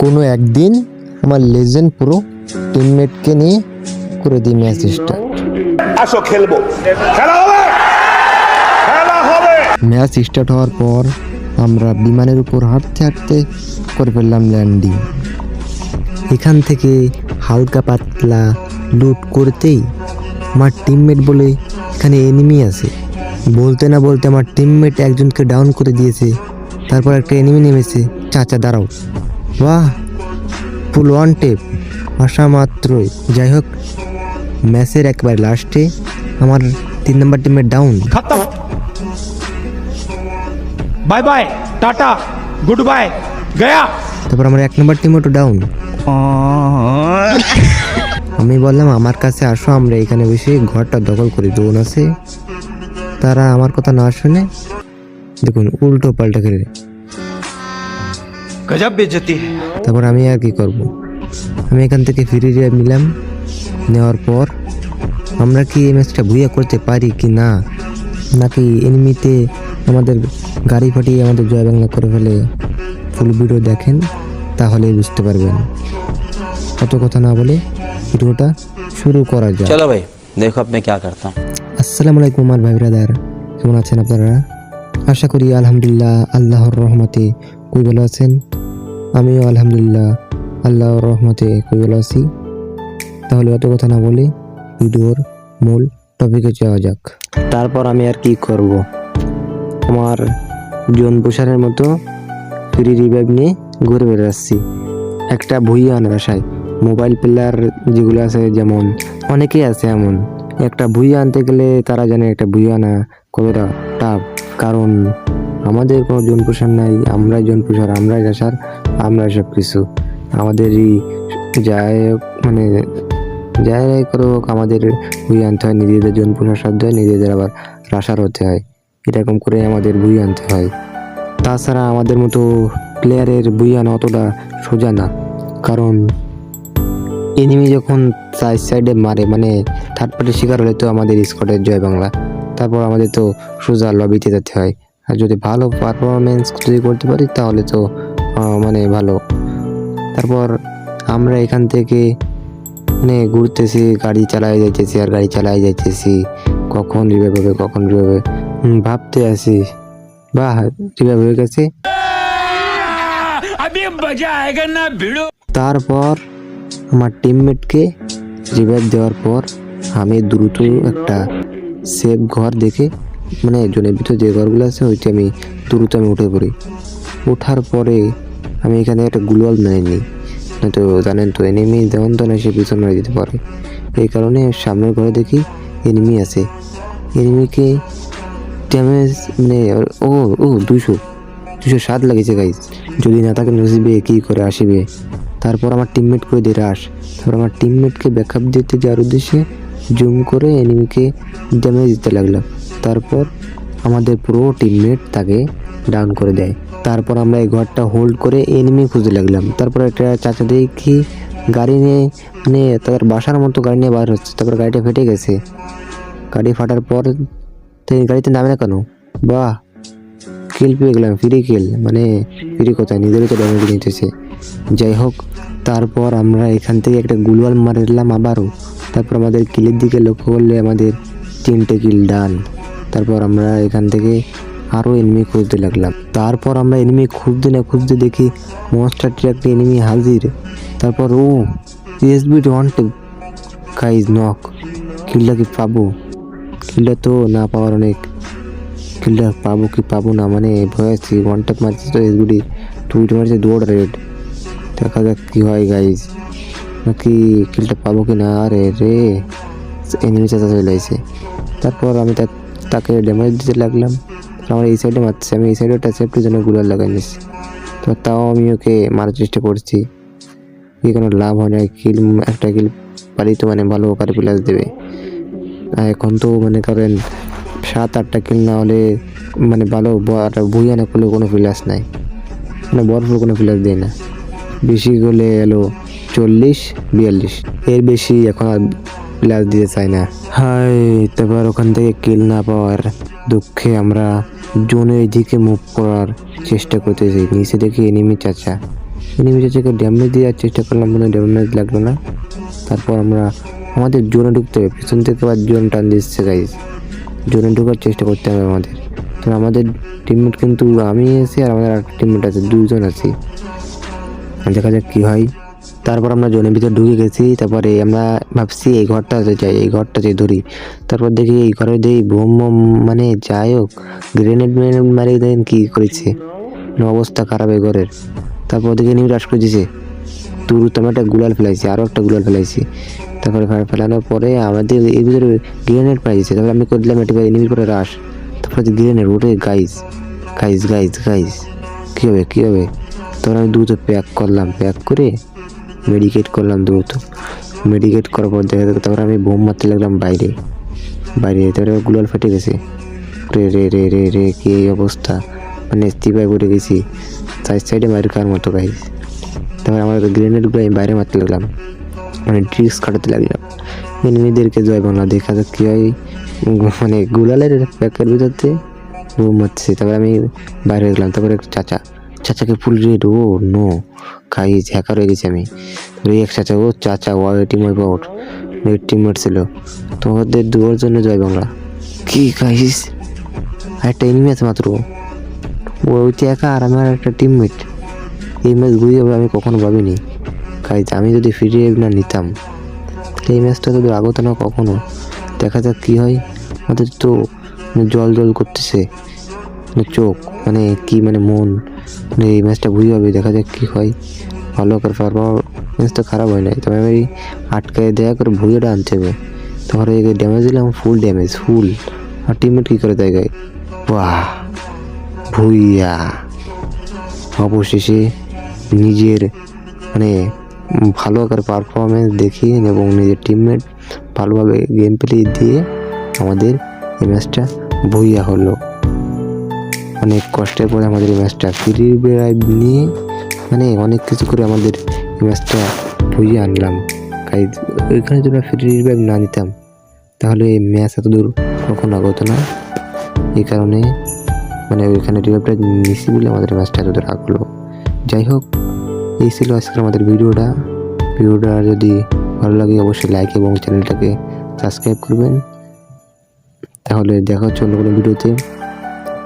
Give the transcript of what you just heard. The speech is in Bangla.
কোনো একদিন আমার লেজেন্ড পুরো টিমমেটকে নিয়ে করে দিই ম্যাচ স্টার্ট আসো খেলব। খেলা হবে! খেলা হবে! ম্যাচ স্টার্ট হওয়ার পর আমরা বিমানের উপর হাঁটতে হাঁটতে করে ফেললাম ল্যান্ডিং এখান থেকে হালকা পাতলা লুট করতেই আমার টিমমেট বলে এখানে এনিমি আছে। বলতে না বলতে আমার টিমমেট একজনকে ডাউন করে দিয়েছে তারপর একটা এনিমি নেমেছে। চাচা দাঁড়াও। বাহ ফুল ওয়ান টেপ আসা মাত্রই। যাই হোক ম্যাচের একবার লাস্টে আমার তিন নম্বর টিমের down bye bye tata good bye Gaya তারপর আমার এক নম্বর টিম একটু ডাউন আমি বললাম আমার কাছে আসো আমরা এখানে বসে ঘরটা দখল করি ড্রোন আছে তারা আমার কথা না শুনে দেখুন উল্টো পাল্টা খেলে। গজব বেজতি তারপর আমি আর কি করব? আমি এখান থেকে ফিরে নিলাম। নেওয়ার পর আমরা কি এই ম্যাচটা ভুইয়া করতে পারি কি না? নাকি এনিমিতে আমাদের গাড়ি ফাটিয়ে আমাদের জয় বাংলা করে ফেলে ফুল ভিডিও দেখেন তাহলেই বুঝতে পারবেন। কত কথা না বলে ভিডিওটা শুরু করা যায় চলো ভাই দেখো আপনি কি করতাম। আসসালামু আলাইকুম আমার ভাই ব্রাদার কেমন আছেন আপনারা? আশা করি আলহামদুলিল্লাহ আল্লাহর রহমতে কই ভালো আছেন। আমিও আলহামদুলিল্লাহ আল্লাহর রহমতে ভালো আছি। তাহলে অত কথা না বলে ভিডিওর মূল টপিকে যাওয়া যাক। তারপর আমি আর কি করব? আমার জন প্রসারের মতো ফ্রি রিভাইভ নিয়ে ঘুরে বেড়াচ্ছি। একটা ভুইয়া আনার আশায় মোবাইল প্লেয়ার যেগুলো আছে যেমন, অনেকেই আছে এমন। একটা ভুইয়া আনতে গেলে তারা জানে একটা ভুইয়া আনা কতটা টাফ কারণ আমাদের কোনো জন প্রসার নাই, আমরাই জন প্রসার আমরাই আসার, আমরাই সব কিছু আমাদেরই যাই মানে যাই করে হোক আমাদের বই আনতে হয়, নিজেদের জন প্রসার সাধ্য হয়, নিজেদের আবার রাসার হতে হয়। এরকম করে আমাদের বই আনতে হয়। তাছাড়া আমাদের মতো প্লেয়ারের বই আনা অতটা সোজা না। কারণ এনিমি যখন সাইড সাইডে মারে মানে থার্ড পার্টি শিকার হলে তো আমাদের স্কোয়াডের জয় বাংলা। তারপর আমাদের তো সোজা লবিতে যেতে হয়। আর যদি ভালো পারফরমেন্স যদি করতে পারি তাহলে তো মানে ভালো। তারপর আমরা এখান থেকে মানে ঘুরতেছি গাড়ি চালাই যাইতেছি আর গাড়ি চালাই যাইতেছি। কখন রিভাইভ হবে কখন রিভাইভ হবে? ভাবতে আসি বাহ রিভাইভ হয়ে গেছে। তারপর আমার টিমমেটকে রিভাইভ দেওয়ার পর আমি দ্রুত একটা সেফ ঘর দেখে মানে জনের ভিতরে যে ঘরগুলো আছে, ওইটি আমি দ্রুত আমি উঠে পড়ি। ওঠার পরে আমি এখানে একটা গ্লোয়াল মেনে নিই। না তো জানেন তো এনিমি যেমন তো না সে পিছন মেরে দিতে পারে। এই কারণে সামনের ঘরে দেখি এনিমি আছে। এনিমিকে ড্যামেজ মানে ও ও দুশো দুশো সাত লাগিয়েছে গাইজ যদি না তাকে নসিবে কী করে আসিবে। তারপর আমার টিমমেট করে দিয়ে রাস তারপর আমার টিমমেটকে ব্যাকআপ দিতে যাওয়ার উদ্দেশ্যে জুম করে এনিমিকে ড্যামেজ দিতে লাগলাম তারপর আমাদের পুরো টিমমেট তাকে ডাউন করে দেয়। তারপর আমরা এই ঘরটা হোল্ড করে এনিমি খুঁজতে লাগলাম। তারপর একটা চাচা দেখি গাড়ি নিয়ে মানে তাদের বাসার মতো গাড়ি নিয়ে বার হচ্ছে। তারপর গাড়িটা ফেটে গেছে। গাড়ি ফাটার পর গাড়িতে নামে না কেন? বাহ কিল পেয়ে গেলাম ফ্রি কিল মানে ফ্রি কোথায়? নিজেরই তো ড্যামেজ নিতেছে। যাই হোক তারপর আমরা এখান থেকে একটা গুলওয়াল মারলাম আবারও। তারপর আমাদের কিলের দিকে লক্ষ্য করলে আমাদের তিনটে কিল ডান। তারপর আমরা এখান থেকে আরও এনিমি খুঁজতে লাগলাম। তারপর আমরা এনিমি খুঁজতে না খুঁজতে দেখি মনস্টার ট্র্যাকটি এনিমি হাজির। তারপর, ও এসবি ওয়ান টু গাইজ নক কিলটা কি পাবো? কিলটা তো না পাওয়ার অনেক। কিলটা পাবো কি পাবো না? মানে ভয় আছি। ওয়ান ট্যাপ মারছি তো এসবিডি টুইট মারছে দৌড় রেড দেখা যাক কি হয় গাইজ নাকি কিলটা পাবো কি না? আরে রে এনিমি চাচা চলে তারপর আমি তাকে ড্যামেজ দিতে লাগলাম। আমার এই সাইডে মারছে। আমি এই সাইডে একটা সেফটির জন্যগুলার লাগাই নিচ্ছি তো তাও আমি ওকে মারার চেষ্টা করছি। কি কোনো লাভ হয় না কিল একটা কিল পারি তো মানে ভালো কারে প্লাস দেবে। আর এখন তো মনে করেন সাত, আটটা কিল না হলে মানে ভালো বইয়া না করলে কোনো প্লাস নাই। মানে বরফের কোনো প্লাস দেয় না। বেশি করলে এলো চল্লিশ, বিয়াল্লিশ। এর বেশি এখন আর প্লাস দিতে চাই না। হাই তারপর ওখান থেকে কিল না পাওয়ার দুঃখে আমরা জোনের দিকে মুভ করার চেষ্টা করতেছি। নিচে দেখি এনিমি চাচা। এনিমি চাচাকে ড্যামেজ দেওয়ার চেষ্টা করলাম কিন্তু ড্যামেজ লাগল না। তারপর আমরা আমাদের জোনে ঢুকতে হবে। পিছন থেকে আবার জোন টান দিচ্ছে গাইজ জোনে ঢোকার চেষ্টা করতে হবে আমাদের। আমাদের টিমমেট কিন্তু আমি আছি আর আমাদের একটা টিমমেট আছে, দুজন আছি। দেখা যাক কী হয়। তারপর আমরা জোনের ভিতরে ঢুকে গেছি, তারপরে আমরা ভাবছি এই ঘরটাতে যাই, এই ঘরটা যে ধরি। তারপর দেখি এই ঘরে দেখি বোম মানে যাই হোক গ্রেনেড মেনেড মারি দেন কী করেছে? অবস্থা খারাপ এই ঘরের। তারপর দেখি নিউ রাশ করে দিছে তুরু তো একটা গুলাল ফেলাইছি আরও একটা গুলাল ফেলাইছি। তারপরে ফেলানোর পরে আমাদের এর ভিতরে গ্রেনেড পাইছে তারপরে আমি করে দিলাম একটা এনিমির পরে রাশ তারপরে গ্রেনেড ওঠে গাইজ গাইজ গাইজ গাইজ কী হবে কী হবে? তারপর আমি দ্রুত প্যাক করলাম প্যাক করে মেডিকেট করলাম দ্রুত। মেডিকেট করার পর দেখা যাবে তারপরে আমি বোম মারতে লাগলাম বাইরে। বাইরে তারপরে গুলাল ফেটে গেছে। রে রে রে রে রে, কি এই অবস্থা? মানে স্তিপায় পড়ে গেছি। সাইড সাইডে মারি খাওয়ার মতো গাইজ তারপরে আমার গ্রেনেডগুলো আমি বাইরে মারতে লাগলাম। মানে ট্রিক্স কাটাতে লাগলাম। এনিমিদেরকে জয় বাংলা, দেখা যাক কী হয়। মানে গুলালের প্যাকের ভিতরতে বোম মারছে তারপরে আমি বাইরে গেলাম, তারপরে চাচা। চাচাকে রেড ও নো খাইজ হ্যাকার হয়ে গেছি আমি। এক চাচা ও চাচা ও টিম ওয়াইপ আউট। টিমমেট ছিল। তোমাদের দুয়ার জন্য জয় বাংলা। কি খাইস? একটা এনিমি আছে মাত্র। ও হচ্ছে একা আর আমার একটা টিমমেট এই ম্যাচ ঘুরিয়ে যাবে আমি কখনো ভাবিনি। গাইজ আমি যদি ফিরিয়ে না নিতাম এই ম্যাচটা তো আগত না কখনো? দেখা যাক কী হয়। আমাদের তো মানে জল জল করতেছে। চোখ মানে কি মানে মন মানে এই ম্যাচটা ভুই হবে, দেখা যাক কী হয়। ভালো করে তারপর তো খারাপ হয় নাই। তবে আমি আটকায় দেয়া করে ভুইয়েটা আনতে হবে। তারপরে ড্যামেজ দিলাম ফুল ড্যামেজ ফুল আর টিমমেট কী করে দেয় গায়ে? বাহ! ভুইয়া! অবশেষে নিজের মানে ভালো করে পারফরমেন্স দেখিয়ে এবং নিজের টিমমেট ভালোভাবে গেম প্লে দিয়ে আমাদের এই ম্যাচটা বইয়া হলো। অনেক কষ্টের পরে আমাদের এই ম্যাচটা ফ্রি ড্রাইভ নিয়ে মানে অনেক কিছু করে আমাদের এই ম্যাচটা বইয়ে আনলাম। তাই ওইখানে যদি ফ্রি ড্রাইভ না নিতাম, তাহলে এই ম্যাচ এত দূর কখনো আগত না। এই কারণে মানে ওইখানে রিভাইভটা নিছি বলে আমাদের ম্যাচটা এত দূর আগলো। যাই হোক, এই ছিল আজকের আমাদের ভিডিওটা। ভিডিওটা যদি ভালো লাগে অবশ্যই লাইক এবং চ্যানেলটাকে সাবস্ক্রাইব করবেন। তাহলে দেখা হচ্ছে অন্য কোনো ভিডিওতে।